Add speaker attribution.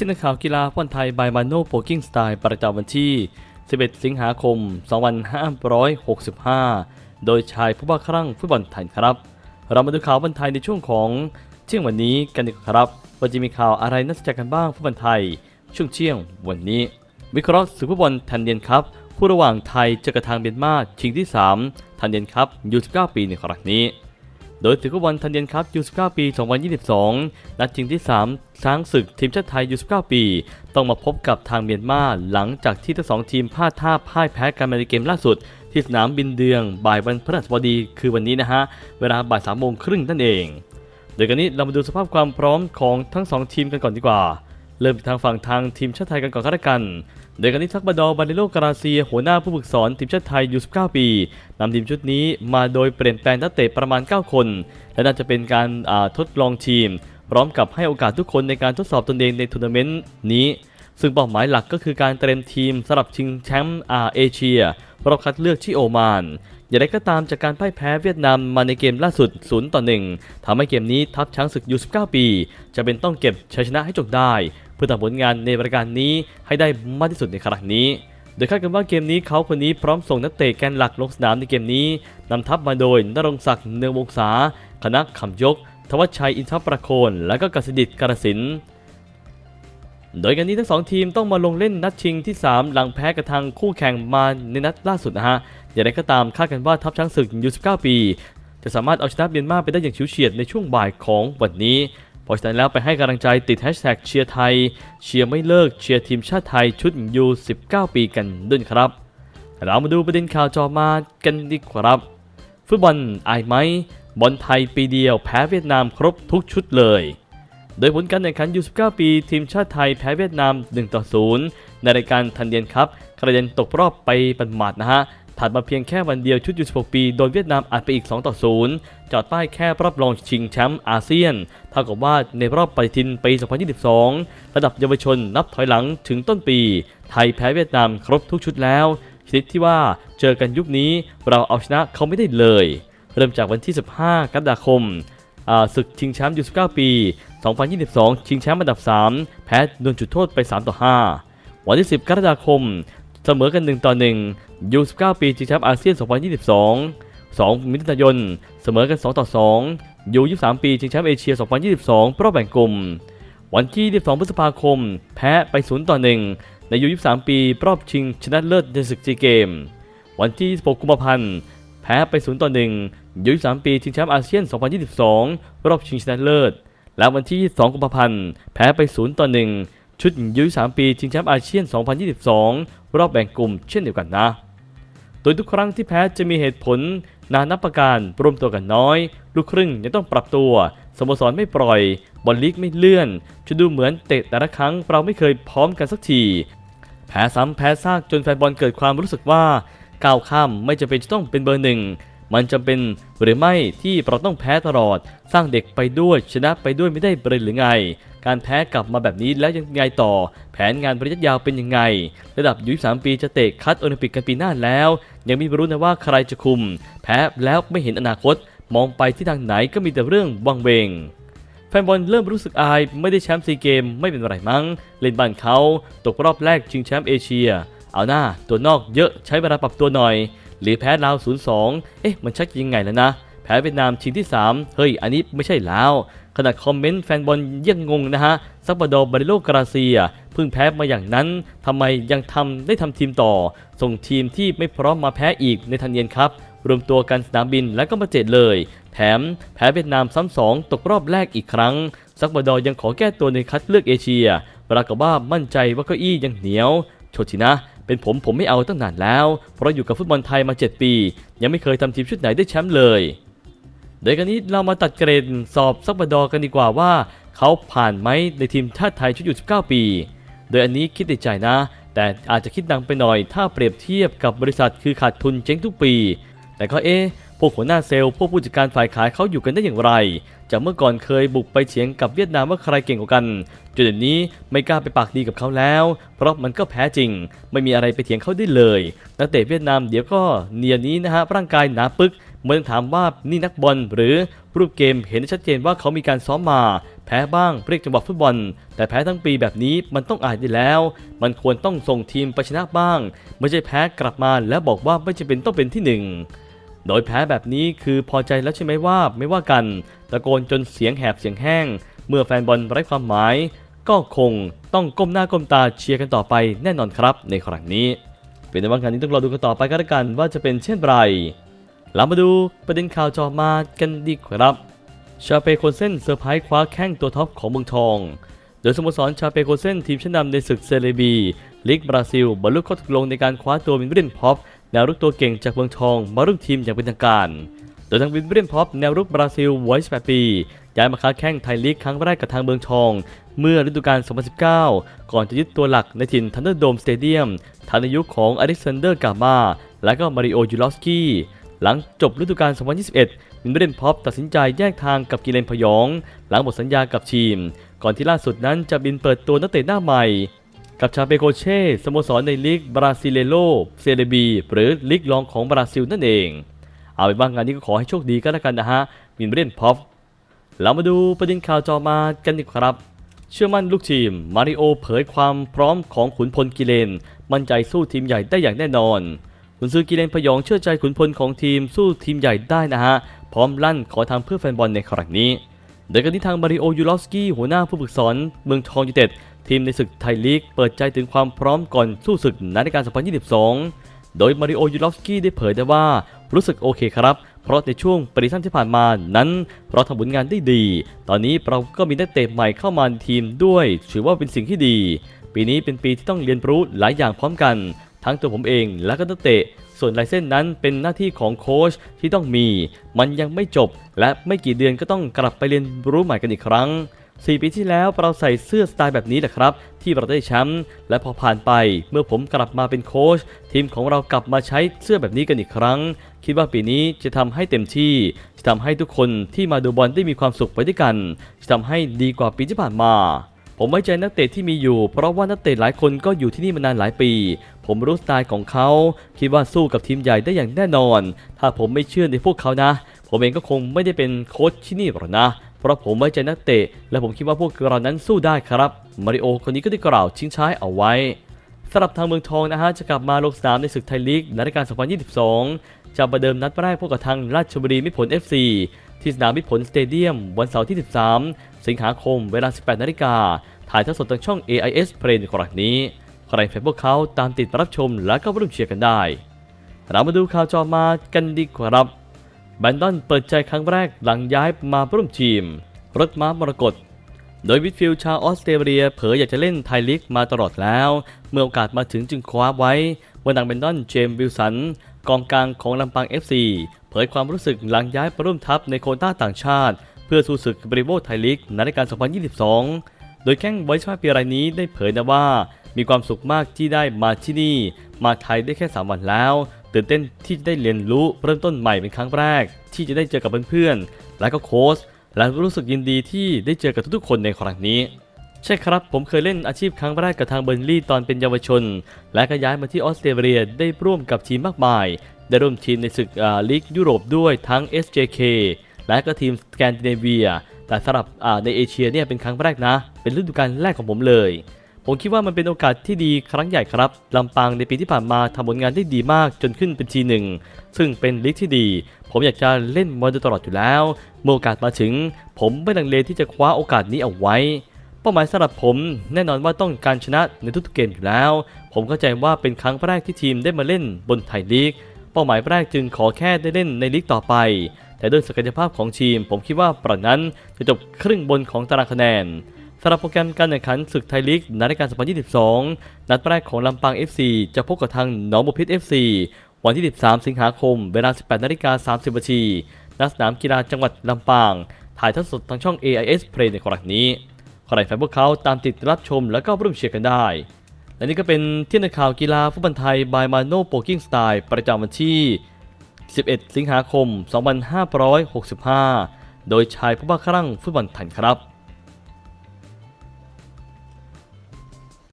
Speaker 1: ชินข่าวกีฬาฟุตบอลไทยบายมาโนโปกิ้งสไตล์ประจำวันที่ 11 สิงหาคม 2565 โดยชายผู้บ้าคลั่งฟุตบอลไทยครับ เรามาดูข่าวฟุตบอลไทยในช่วงของเที่ยงวันนี้กันดีกว่าครับว่าจะมีข่าวอะไรน่าสนใจกันบ้างฟุตบอลไทย ช่วงเที่ยงวันนี้ วิเคราะห์ศึกฟุตบอลทันเดียนครับผู้ระหว่างไทยเจอกับทางเมียนมาชิงที่ 3 ทันเดียนครับยู19ปีในครั้งนี้ โดยศึกวันทันเดียนครับยู19ปี 2022 นัดชิงที่ 3 ช้างศึกทีมชาติไทยยู19ปี ต้องมาพบกับทางเมียนมาหลังจากที่ทั้งสองทีมพลาดท่าพ่ายแพ้การมาในเกมล่าสุด ที่สนามบินเดือง บ่ายวันพฤหัสบดีคือวันนี้นะฮะ เวลาบ่ายสามโมงครึ่งนั่นเอง โดยกันนี้เรามาดูสภาพความพร้อมของทั้งสองทีมกันก่อนดีกว่า เริ่มทางฝั่งทางทีมชาติไทยกันก่อนก็แล้วกันโดยกันนี้ทักบาดอบานิโลกราเซีย หัวหน้าผู้ฝึกสอนทีมชาติไทยอยู่ 19 ปีนำทีมชุดนี้มาโดยเปลี่ยนแปลงนักเตะประมาณ 9 คน และน่าจะเป็นการทดลองทีม พร้อมกับให้โอกาสทุกคนในการทดสอบตนเองในทัวร์นาเมนต์นี้ ซึ่งเป้าหมายหลักก็คือการเตรียมทีมสำหรับชิงแชมป์อาเอเชียรอบคัดเลือกที่โอมาน อย่างไรก็ตามจากการพ่ายแพ้เวียดนามมาในเกมล่าสุด 0 ต่อ 1 ทำให้เกมนี้ทัพช้างศึกยู19 ปี จะเป็นต้องเก็บชัยชนะให้จงได้ เพื่อทำผลงานในรายการนี้ให้ได้มากที่สุดในครั้งนี้ โดยคาดกันว่าเกมนี้เขาคนนี้พร้อมส่งนักเตะแกนหลักลงสนามในเกมนี้นำทัพมาโดยนรงศักดิ์เนืองวงศาคณะขำยก ทวัชชัยอินทรประโคน และก็กษดิตกรสิน โดยกันนี้ทั้งสองทีมต้องมาลงเล่นนัดชิงที่ 3 หลังแพ้กับทางคู่แข่งมาในนัดล่าสุดนะฮะอย่างไรก็ตามคาดกันว่าทัพช้างศึกยู19 ปี จะสามารถเอาชนะเมียนมาไปได้อย่างฉิวเฉียดในช่วงบ่ายของวันนี้พราะฉะนั้นแล้วไปให้กำลังใจติดแฮชแท็กเชียร์ไทย เชียร์ไม่เลิกเชียร์ทีมชาติไทยชุดยู19 ปีกันด้วยครับ เรามาดูประเด็นข่าวจอมากันดีกว่าครับ ฟุตบอลอายไหมบอลไทยปีเดียวแพ้เวียดนามครบทุกชุดเลย โดยผลการแข่งขันยู19 ปี ทีมชาติไทยแพ้เวียดนาม 1 ต่อ 0 ในรายการทันเดียนครับกระเด็นตกรอบไปปันหมาดนะฮะถัดมาเพียงแค่วันเดียวชุดยู16ปี โดนเวียดนามอัดไปอีก 2 ต่อ 0 จอดป้ายแค่รอบรองชิงแชมป์อาเซียน เท่ากับว่าในรอบปฏิทินปี 2022 ระดับเยาวชนนับถอยหลังถึงต้นปี ไทยแพ้เวียดนามครบทุกชุดแล้ว ชนิดที่ว่าเจอกันยุคนี้เราเอาชนะเขาไม่ได้เลย เริ่มจากวันที่ 15 กรกฎาคมศึกชิงแชมป์ยู19ปี 2022 ชิงแชมป์อันดับ 3 แพ้โดนจุดโทษไป 3 ต่อ 5 วันที่ 10 กรกฎาคม เสมอกัน 1 ต่อ 1 ยู19 ปีชิงแชมป์อาเซียน 2022 2 มิถุนายน เสมอกัน 2 ต่อ 2 ยู23 ปีชิงแชมป์เอเชีย 2022รอบแบ่งกลุ่ม วันที่ 22 พฤษภาคม แพ้ไป 0 ต่อ 1 ในยู23 ปี รอบชิงชนะเลิศในศึกซีเกม วันที่16กุมภาพันธ์ แพ้ไป 0 ต่อ 1 ยู23 ปีชิงแชมป์อาเซียน 2022 รอบชิงชนะเลิศ และวันที่ 2 กุมภาพันธ์ แพ้ไป 0 ต่อ 1 ชุดยู23ปีชิงแชมป์อาเซียน 2022 รอบแบ่งกลุ่มเช่นเดียวกันนะ โดยทุกครั้งที่แพ้จะมีเหตุผล นานับประการรวมตัวกันน้อย ลูกครึ่งยังต้องปรับตัวสโมสรไม่ปล่อย บอลลีกไม่เลื่อนจะดูเหมือนเตะแต่ละครั้งเราไม่เคยพร้อมกันสักที แพ้ซ้ำแพ้ซากจนแฟนบอลเกิดความรู้สึกว่าก้าวข้ามไม่จำเป็นจะต้องเป็นเบอร์หนึ่ง มันจำเป็นหรือไม่ที่เราต้องแพ้ตลอด สร้างเด็กไปด้วยชนะไปด้วยไม่ได้เลยหรือไง การแพ้กลับมาแบบนี้แล้วยังไงต่อ แผนงานระยะยาวเป็นยังไง ระดับยุ23ปีจะเตะคัดโอลิมปิกกันปีหน้าแล้ว ยังไม่รู้นะว่าใครจะคุม แพ้แล้วไม่เห็นอนาคต มองไปที่ทางไหนก็มีแต่เรื่องวังเวงแฟนบอลเริ่มรู้สึกอายไม่ได้แชมป์ซีเกมไม่เป็นไรมั้ง เล่นบ้านเขา ตกรอบแรกชิงแชมป์เอเชีย เอาหน้าตัวนอกเยอะใช้เวลาปรับตัวหน่อย หรือแพ้ลาว 0-2 เอ๊ะ มันชักยังไงแล้วนะ แพ้เวียดนามชิงที่ 3 เฮ้ย อันนี้ไม่ใช่ล้วขนาดคอมเมนต์แฟนบอลยังงงนะฮะซักบาโดบาริโลกราเซียเพิ่งแพ้มาอย่างนั้นทำไมยังทำได้ทำทีมต่อ ส่งทีมที่ไม่พร้อมมาแพ้อีกในทันเย็นครับ รวมตัวกันสนามบินแล้วก็มาเจ็ดเลย แถมแพ้เวียดนามซ้ำสองตกรอบแรกอีกครั้งซักบาดอยังขอแก้ตัวในคัดเลือกเอเชียปรากฏว่ามั่นใจว่าเก้าอี้ยังเหนียวโชชินะ เป็นผมผมไม่เอาตั้งนานแล้ว เพราะอยู่กับฟุตบอลไทยมา 7 ปี ยังไม่เคยทำทีมชุดไหนได้แชมป์เลยโดยกันนี้เรามาตัดเกรดสอบซักบดอร์กันดีกว่าว่า เขาผ่านไหมในทีมชาติไทยชุดอยู่ 19 ปี โดยอันนี้คิดในใจนะ แต่อาจจะคิดดังไปหน่อย ถ้าเปรียบเทียบกับบริษัทคือขาดทุนเจ๊งทุกปี แต่ก็เอ๊ะ พวกหัวหน้าเซลล์พวกผู้จัดการฝ่ายขายเขาอยู่กันได้อย่างไร จากเมื่อก่อนเคยบุกไปเฉียงกับเวียดนามว่าใครเก่งกว่ากันจนเดี๋ยวนี้ไม่กล้าไปปากดีกับเขาแล้ว เพราะมันก็แพ้จริง ไม่มีอะไรไปเถียงเขาได้เลยนักเตะเวียดนามเดี๋ยวก็เนียนนี้นะฮะร่างกายหนาปึกเมื่อถามว่านี่นักบอลหรือรูปเกมเห็นได้ชัดเจนว่าเขามีการซ้อมมาแแพ้บ้างเรียกจังหวะฟุตบอล แต่แพ้ทั้งปีแบบนี้มันต้องอายได้แล้ว มันควรต้องส่งทีมไปชนะบ้าง ไม่ใช่แพ้กลับมาแล้วบอกว่าไม่จำเป็นต้องเป็นที่หนึ่ง โดยแพ้แบบนี้คือพอใจแล้วใช่ไหมว่าไม่ว่ากัน ตะโกนจนเสียงแหบเสียงแห้ง เมื่อแฟนบอลไร้ความหมาย ก็คงต้องก้มหน้าก้มตาเชียร์กันต่อไปแน่นอนครับในครั้งนี้ เป็นในวันการนี้ต้องรอดูกันต่อไปก็แล้วกันว่าจะเป็นเช่นไรเรามาดูประเด็นข่าวจอมากันดีครับ ชาเปโคเซนเซอร์ไพรส์คว้าแข้งตัวท็อปของเมืองทอง โดยสโมสรชาเปโคเซนทีมชั้นนำในศึกเซเลบีลีกบราซิลบรรลุข้อตกลงในการคว้าตัววินเบรนพอป แนวรุกตัวเก่งจากเมืองทอง มาร่วมทีมอย่างเป็นทางการ โดยทางวินเบรนพอปแนวรุกบราซิลวัย18ปี ย้ายมาค้าแข้งไทยลีกครั้งแรกกับทางเมืองทอง เมื่อฤดูกาล 2019 ก่อนจะยึดตัวหลักในถิ่นทันเดอร์โดมสเตเดียมทันในยุคของอเล็กซานเดอร์กามาและก็มาริโอยูลอฟสกี้หลังจบฤดูกาล 2021วินเบรนพอปตัดสินใจแยกทางกับกิเลนพยอง หลังหมดสัญญากับทีม ก่อนที่ล่าสุดนั้นจะบินเปิดตัวนักเตะหน้าใหม่ กับชาเปโกเช่สโมสรในลีกบราซิเลโลเซเลบี หรือลีกรองของบราซิลนั่นเอง เอาเป็นว่างานนี้ก็ขอให้โชคดีก็แล้วกันนะฮะวินเบรนพอปเรามาดูประเด็นข่าวจอมากันดีกว่าครับ เชื่อมั่นลูกทีม มาริโอเผยความพร้อมของขุนพลกิเลน มั่นใจสู้ทีมใหญ่ได้อย่างแน่นอนคุณซื้อกิเลนพยองเชื่อใจขุนพลของทีมสู้ทีมใหญ่ได้นะฮะ พร้อมลั่นขอทำเพื่อแฟนบอลในครั้งนี้โดยกันที่ทางมาริโอยูลอฟสกี้หัวหน้าผู้ฝึกสอนเมืองทองยูเต็ด ทีมในศึกไทยลีกเปิดใจถึงความพร้อมก่อนสู้ศึกนัดในการ 2022 โดยมาริโอยูลอฟสกี้ได้เผยได้ว่ารู้สึกโอเคครับ เพราะในช่วงปริซันที่ผ่านมานั้นเราทำผลงานได้ดี ตอนนี้เราก็มีนักเตะใหม่เข้ามาทีมด้วย ถือว่าเป็นสิ่งที่ดี ปีนี้เป็นปีที่ต้องเรียนรู้หลายอย่างพร้อมกัน ทั้งตัวผมเองและก็นักเตะ ส่วนลายเส้นนั้นเป็นหน้าที่ของโค้ชที่ต้องมี มันยังไม่จบ และไม่กี่เดือนก็ต้องกลับไปเรียนรู้ใหม่กันอีกครั้ง 4 ปีที่แล้วเราใส่เสื้อสไตล์แบบนี้แหละครับ ที่เราได้แชมป์และพอผ่านไป เมื่อผมกลับมาเป็นโค้ชทีมของเรากลับมาใช้เสื้อแบบนี้กันอีกครั้ง คิดว่าปีนี้จะทำให้เต็มที่ จะทำให้ทุกคนที่มาดูบอลได้มีความสุขไปด้วยกัน จะทำให้ดีกว่าปีที่ผ่านมา ผมไว้ใจนักเตะที่มีอยู่ เพราะว่านักเตะหลายคนก็อยู่ที่นี่มานานหลายปี ผมรู้สไตล์ของเขา คิดว่าสู้กับทีมใหญ่ได้อย่างแน่นอน ถ้าผมไม่เชื่อในพวกเขานะ ผมเองก็คงไม่ได้เป็นโค้ชที่นี่หรอกนะ เพราะผมไว้ใจนักเตะ และผมคิดว่าพวกเรานั้นสู้ได้ครับมาริโอคนนี้ก็ได้กล่าวชิงช้ายเอาไว้สำหรับทางเมืองทองนะฮะจะกลับมาลงสนามในศึกไทยลีกในรายการ2022 จะประเดิมนัดแรกพบกับทางราชบุรีมิตรผล FC ที่สนามมิตรผลสเตเดียม วันเสาร์ที่ 13 สิงหาคมเวลา 18 นาฬิกาถ่ายทอดสดทางช่อง AIS Play ในครั้งนี้ ใครแฟนพวกเขาตามติดรับชมและก็ร่วมเชียร์กันได้ เรามาดูข่าวจอมากันดีกว่าครับ แบนดอนเปิดใจครั้งแรกหลังย้ายมาร่วมทีม รถม้ามรกตโดยวิทฟิลด์ชาวออสเตรเลียเผยอยากจะเล่นไทยลีกมาตลอดแล้ว เมื่อโอกาสมาถึงจึงคว้าไว้วันดังเบนดอนเจมส์วิลสันกองกลางของลำปาง FC เผยความรู้สึกหลังย้ายไปร่วมทัพในโคต้าต่างชาติ เพื่อสู้ศึกบริโภคไทยลีกในรายการ 2022 โดยแข้งบอยชาปีรายนี้ได้เผยนะว่า มีความสุขมากที่ได้มาที่นี่ มาไทยได้แค่ 3 วันแล้ว ตื่นเต้นที่จะได้เรียนรู้เริ่มต้นใหม่เป็นครั้งแรก ที่จะได้เจอกับเพื่อนๆ และก็โค้ชและรู้สึกยินดีที่ได้เจอกับทุกๆ คนในครั้งนี้ ใช่ครับ ผมเคยเล่นอาชีพครั้งแรกกับทางเบอร์ลี่ตอนเป็นเยาวชน และก็ย้ายมาที่ออสเตรเลียได้ร่วมกับทีมมากมาย ได้ร่วมทีมในศึกลีกยุโรปด้วยทั้ง SJK และก็ทีมสแกนดิเนเวีย แต่สำหรับในเอเชียเนี่ยเป็นครั้งแรกนะ เป็นฤดูกาลแรกของผมเลย ผมคิดว่ามันเป็นโอกาสที่ดีครั้งใหญ่ครับลำปางในปีที่ผ่านมาทำผลงานได้ดีมากจนขึ้นเป็นทีหนึ่งซึ่งเป็นลีกที่ดี ผมอยากจะเล่นมาโดยตลอดอยู่แล้ว เมื่อโอกาสมาถึง ผมไม่ลังเลที่จะคว้าโอกาสนี้เอาไว้ เป้าหมายสำหรับผมแน่นอนว่าต้องการชนะในทุกๆเกมอยู่แล้ว ผมเข้าใจว่าเป็นครั้งแรกที่ทีมได้มาเล่นบนไทยลีก เป้าหมายแรกจึงขอแค่ได้เล่นในลีกต่อไป แต่ด้วยศักยภาพของทีม ผมคิดว่าปรนั้นจะจบครึ่งบนของตารางคะแนน สำหรับโปรแกรมการแข่งขันศึกไทยลีกในรายการ 2022 นัดแรกของลำปาง FC จะพบกับทางหนองบัวพิตร FC วันที่ 13 สิงหาคม เวลา 18นาฬิกา30นาทีณสนามกีฬาจังหวัดลำปาง ถ่ายทอดสดทางช่อง AIS Play ในครั้งนี้ ใครแฟนพวกเขาตามติดรับชมแล้วก็ร่วมเชียร์กันได้ และนี่ก็เป็นที่ในข่าวกีฬาฟุตบอลไทยบายมาโน่โปกิ้งสไตล์ประจำวันที่ 11 สิงหาคม 2565 โดยชายผู้บ้าคลั่งฟุตบอลไทยครับ